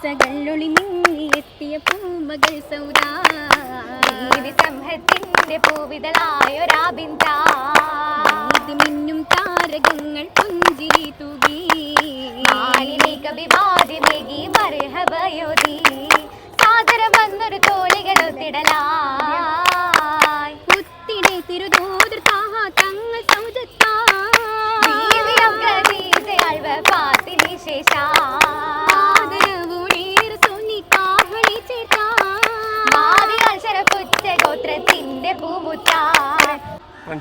കിസ്സകളൊളി എത്തിയ പൂമകൾ സൗദാ. നീതി സംഹത്തിന്റെ പൂവിതളായൊരാബിന്ദാ ഇത് മിന്നും താരകങ്ങൾ പുഞ്ചിരി തൂകി മാലിനീകവിവാദിമേകി മർഹബയോതി സാദരം വന്നൊരു തോളികളൊത്തിടലായി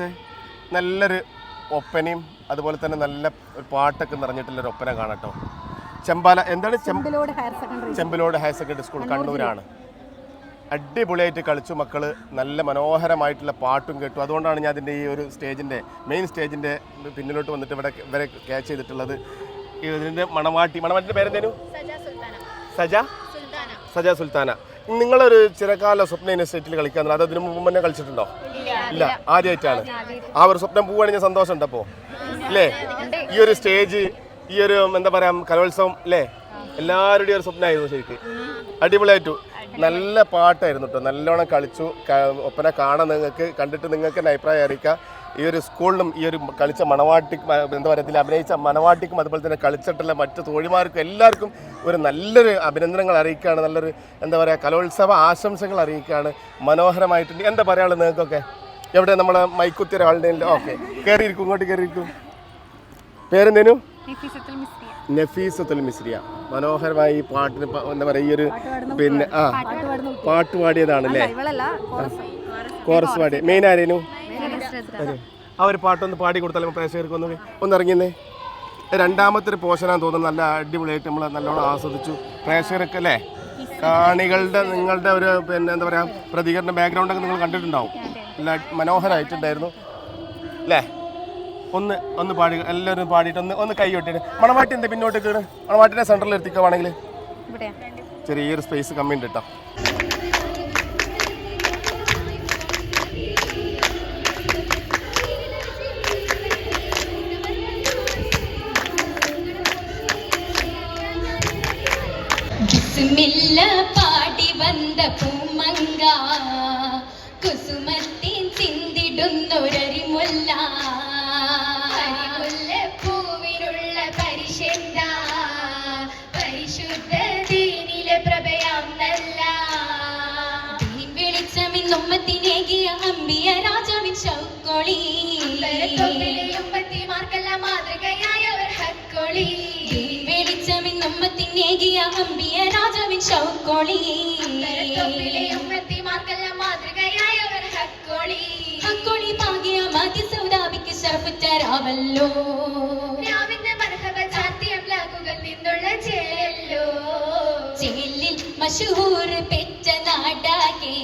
ഫ്രണ്ട്സേ നല്ലൊരു ഒപ്പനയും അതുപോലെ തന്നെ നല്ല ഒരു പാട്ടൊക്കെ നിറഞ്ഞിട്ടുള്ള ഒരു ഒപ്പന കാണട്ടോ ചെമ്പാല എന്താണ്? ചെമ്പ Chembilode higher secondary Chembilode higher secondary school കണ്ണൂരാണ്. അടിപൊളിയായിട്ട് കളിച്ചു മക്കൾ നല്ല മനോഹരമായിട്ടുള്ള പാട്ടും കേട്ടു. അതുകൊണ്ടാണ് ഞാൻ അതിന്റെ ഈ ഒരു സ്റ്റേജിന്റെ മെയിൻ സ്റ്റേജിന്റെ പിന്നിലോട്ട് വന്നിട്ട് ഇവിടെ ഇവരെ ക്യാച്ച് ചെയ്തിട്ടുള്ളത്. ഇതിന്റെ മണവാട്ടി മണവാട്ടിന്റെ പേരെന്തേനു? സജ സജ സുൽത്താന. നിങ്ങളൊരു ചിരകാല സ്വപ്ന സെറ്റിൽ കളിക്കാൻ അത് അതിന് മുമ്പ് തന്നെ കളിച്ചിട്ടുണ്ടോ? ഇല്ല. ആദ്യമായിട്ടാണ് ആ ഒരു സ്വപ്നം പോവുകയാണെങ്കിൽ സന്തോഷം ഉണ്ടപ്പോ അല്ലേ ഈ ഒരു സ്റ്റേജ് ഈ ഒരു എന്താ പറയാ കലോത്സവം അല്ലേ എല്ലാവരുടെയും ഒരു സ്വപ്നമായിരുന്നു ശരിക്ക്. അടിപൊളിയായിട്ടു. നല്ല പാട്ടായിരുന്നു കേട്ടോ നല്ലോണം കളിച്ചു. ഒപ്പന കാണാൻ നിങ്ങൾക്ക് കണ്ടിട്ട് നിങ്ങൾക്ക് തന്നെ അഭിപ്രായം അറിയിക്കുക ഈ ഒരു സ്കൂളിലും ഈ ഒരു കളിച്ച മണവാട്ടിക്കും എന്താ പറയുക അഭിനയിച്ച മണവാട്ടിക്കും അതുപോലെ തന്നെ കളിച്ചിട്ടുള്ള മറ്റു തോഴിമാർക്കും എല്ലാവർക്കും ഒരു നല്ലൊരു അഭിനന്ദനങ്ങൾ അറിയിക്കുകയാണ് നല്ലൊരു എന്താ പറയുക കലോത്സവ ആശംസകൾ അറിയിക്കുകയാണ് മനോഹരമായിട്ടുണ്ട് എന്താ പറയാനുള്ളത് നിങ്ങൾക്കൊക്കെ? എവിടെ നമ്മളെ മൈക്കുത്തി ഒരാളുടെ ഓക്കെ. കയറിയിരിക്കും ഇങ്ങോട്ട് കയറിയിരിക്കും പേരെന്തേനു? നഫീസത്തുൽ മിസ്രിയ. മനോഹരമായി ഈ പാട്ടിന് എന്താ പറയുക ഈ ഒരു പിന്നെ ആ പാട്ട് പാടിയതാണല്ലേ. കോറസ് പാടിയ മെയിൻ ആരേനു ആ ഒരു പാട്ടൊന്ന് പാടി കൊടുത്താലും പ്രേക്ഷകർക്ക് ഒന്ന് ഒന്ന് ഇറങ്ങിയെന്നേ രണ്ടാമത്തെ ഒരു പോഷനാന്ന് തോന്നുന്നു. നല്ല അടിപൊളിയായിട്ട് നമ്മൾ നല്ലോണം ആസ്വദിച്ചു. പ്രേക്ഷകർക്ക് അല്ലേ? കാണികളുടെ നിങ്ങളുടെ ഒരു പിന്നെ എന്താ പറയുക പ്രതികരണ ബാക്ക്ഗ്രൗണ്ട് ബാക്ക്ഗ്രൗണ്ടൊക്കെ നിങ്ങൾ കണ്ടിട്ടുണ്ടാവും. നല്ല മനോഹരമായിട്ടുണ്ടായിരുന്നു അല്ലേ? ഒന്ന് ഒന്ന് പാടി എല്ലാവരും പാടിയിട്ട് ഒന്ന് ഒന്ന് കൈ കൊട്ടിട്ട് മണവാട്ടി എന്താ പിന്നോട്ട് കയറി മണവാട്ടിനെ സെന്ററിൽ എത്തിക്കുവാണെങ്കിൽ ചെറിയൊരു സ്പേസ് കമ്മിയുണ്ട് കേട്ടോ ബിസ്മില്ല പാടി വന്ന പൂമങ്ക. കുസുമത്തിൻ ചിന്തിടുന്നൊരരിമുല്ല. പൂവിനുള്ള പരിശന്ത പരിശുദ്ധ ദീനിലെ പ്രഭയാം നല്ല വെളിച്ചമിന്നുമ്മത്തിനേകിയ അമ്പിയ രാജാവിൻ ശൗക്കൊളി വെളിച്ചമിന്നുമ്മത്തിനേകിയ അമ്പിയ രാജവിൻ ഉമ്മത്തിമാർക്കെല്ലാം ഒരു ഹക്കൊളി. ഹക്കൊളി പാകിയ മതി സൗദാബിക്ക് ശർഫുറ്റരാവല്ലോ രാവിന്റെ മർഹബ ചാത്തിയം ലാക്കുകൾ നിന്നുള്ള ചേലല്ലോ ചേലിൽ മഷൂർ പെറ്റ നാടാകെ.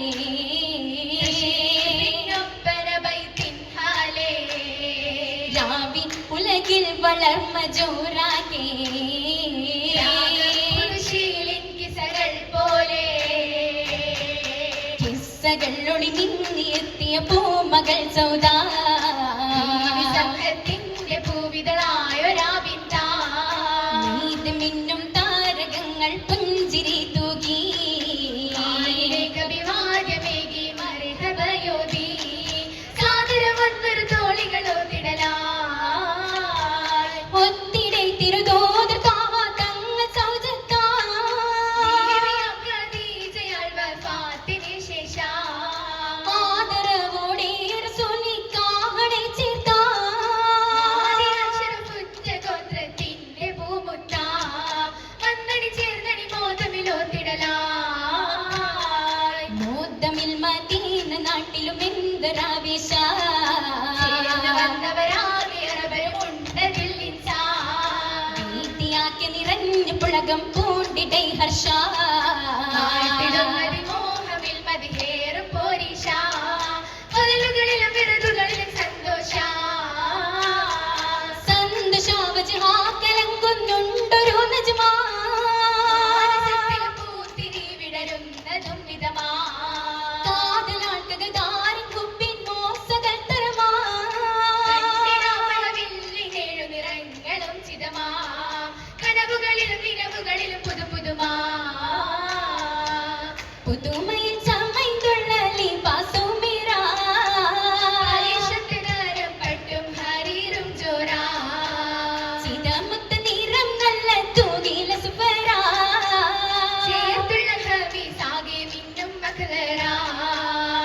രാവിൻ ഉലകിൽ വളർമ്മ ജോറാകെ കിസ്സകൾ ഒളിമിന്നിയെത്തിയ പൂമകൾ സൗദാ. உலகம் பூண்டிடை ஹர்ஷா. കനവുകളിലും നിലവുകളിലും പുതു പുതുമാ പുതുമയിൽ ഹരീരും ജോരാ ചിതമുത്ത നിറം നല്ല തൂകില സുഫറാ.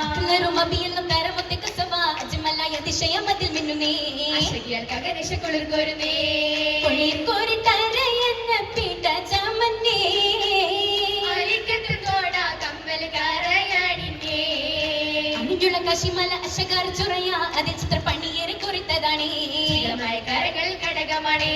അക്ലറും അബിയലും കരമത്തെ കസവ. അജ്മലായ അതിശയമതിൽ മിന്നുന്നേ. കുളിർ കോരിത്തരയെന്ന കശിമല അശകാർ ചുറയ അതിൽ ചിത്രപ്പണിയേറെ കുറിത്തതാണേ. ഘടകമാണേ.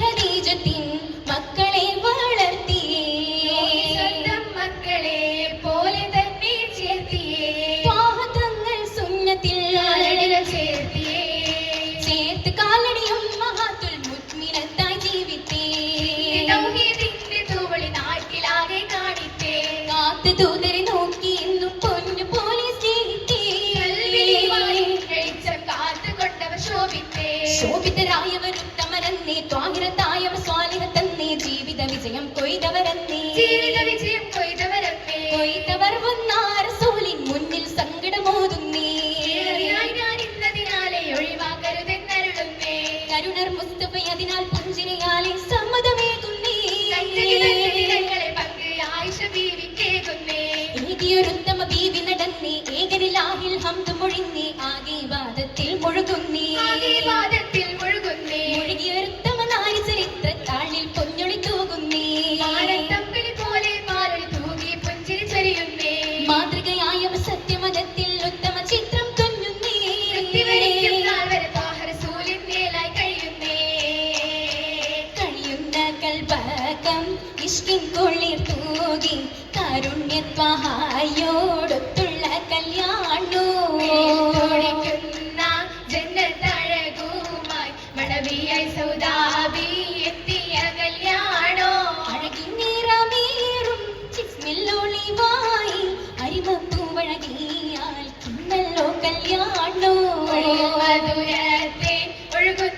ഖദീജത്തിൻ മക്കളെ വളർത്തിയേ. സ്വന്തം മക്കളെ പോലെ തന്നെ ചേർത്തിയേ. സുന്നത്തിൽ കാലടികൾ ചേർത്തിയേ. ചേർത്ത് കാലടിയും മഹാത്തുൽ മുത്മിനത്തായി ജീവിത്തേ. തൗഹീദിന്റെ തൂവളി നാട്ടിലാകെ കാണിത്തേ. കാത്തു ജീവിത വിജയം കൊയ്തവരമ്മേ. കൊയ്തവർ വന്നാർ സോലിൻ മുന്നിൽ സങ്കടമോതുന്നേ. ഞാൻ ഇന്നതിനാലെ ഒഴിവാക്കരുതെന്നരുളുന്നേ. കരുണർ മുസ്തഫ അതിനാൽ പുഞ്ചിരിയാലെ സമ്മതമേകുന്നേ. ഏകിയൊരുത്തമ ബീവി നടന്നേ. ഏകനിലാഹിൽ ഹംദ് മൊഴിന്നേ ആകെ വാദത്തിൽ മുഴുകുന്നേ. ഇഷ്കിൻ കുളിർ തൂകി കാരുണ്യത്വഹായോടൊത്തുള്ള കല്യാണോ? ജന്നത്തഴകുമായി മണവിയായി സൗദാബി എത്തിയ കല്യാണോ? അഴകി നിറമേറും ചിസ്മില്ലൊളിവായി അരിമപ്പൂവഴകിയാൽ കിന്നല്ലോ കല്യാണോ? മധുരത്തെ ഒഴുകുന്ന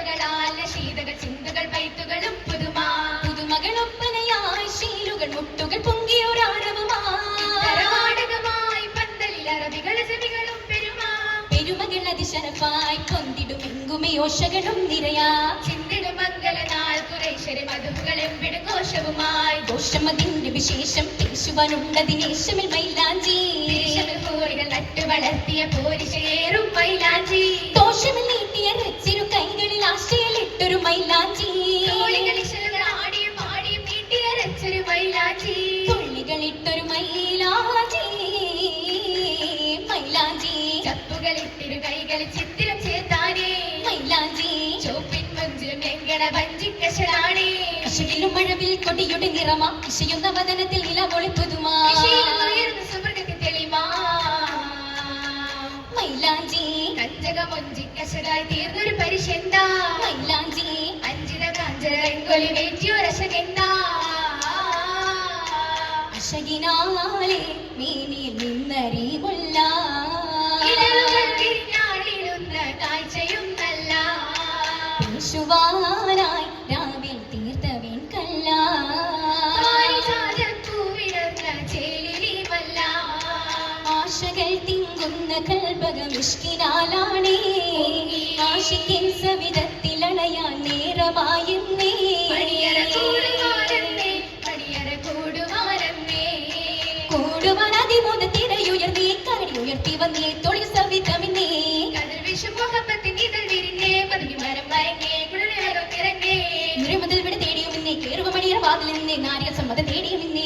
പെരുമകൾ അതിശരഫായി കൊന്തിടും എങ്കുമേ ഓശകളും നിരയാ. ചിന്തിടും മംഗളനാൾ കുറേശ്വരി മധുക്കളും വിടുഘോഷവുമായി ദോഷമതിന്റെ വിശേഷം പേശുവാനുണ്ടതിനേശമിൽ മൈലാഞ്ചി. ഹോറികൾ നട്ടു വളർത്തിയ പോരിശയേറും മൈലാഞ്ചി. ദോഷമിൽ നീട്ടിയ രച്ചിരു കൈകളിൽ ആശയിലിട്ടൊരു മൈലാഞ്ചി. മഴവിൽ കൊടിയുടെ നിറമാ ഇശയുന്ന വദനത്തിൽ നില പുതുമാ മൈലാഞ്ചി. കഞ്ചകമൊഞ്ചിക്കശലായി തീർന്നൊരു പരിശെന്താ മൈലാഞ്ചി. അഞ്ചിത കാഞ്ചര വേറ്റിയോ വേറ്റിയൊരശകെന്താ. അശകിനാലെ മീനിൽ നിന്നറിവുള്ള ഇഷ്കിനാലാണേ ആശിക്കൻ സവിധത്തിലണയാൻ നേരമായെന്നേ. കൂടുവാൻ അതിമൂന്ന് തിരയുയർന്നേ കരടി ഉയർത്തി വന്നേ തൊഴിൽ സവിധമിന്നേ. നിരമുതൽ വിട തേടിയും നിന്നേ കേറുക മണിയുടെ വാതിൽ നിന്നേ നാരിക സമ്മതം തേടിയും നിന്നേ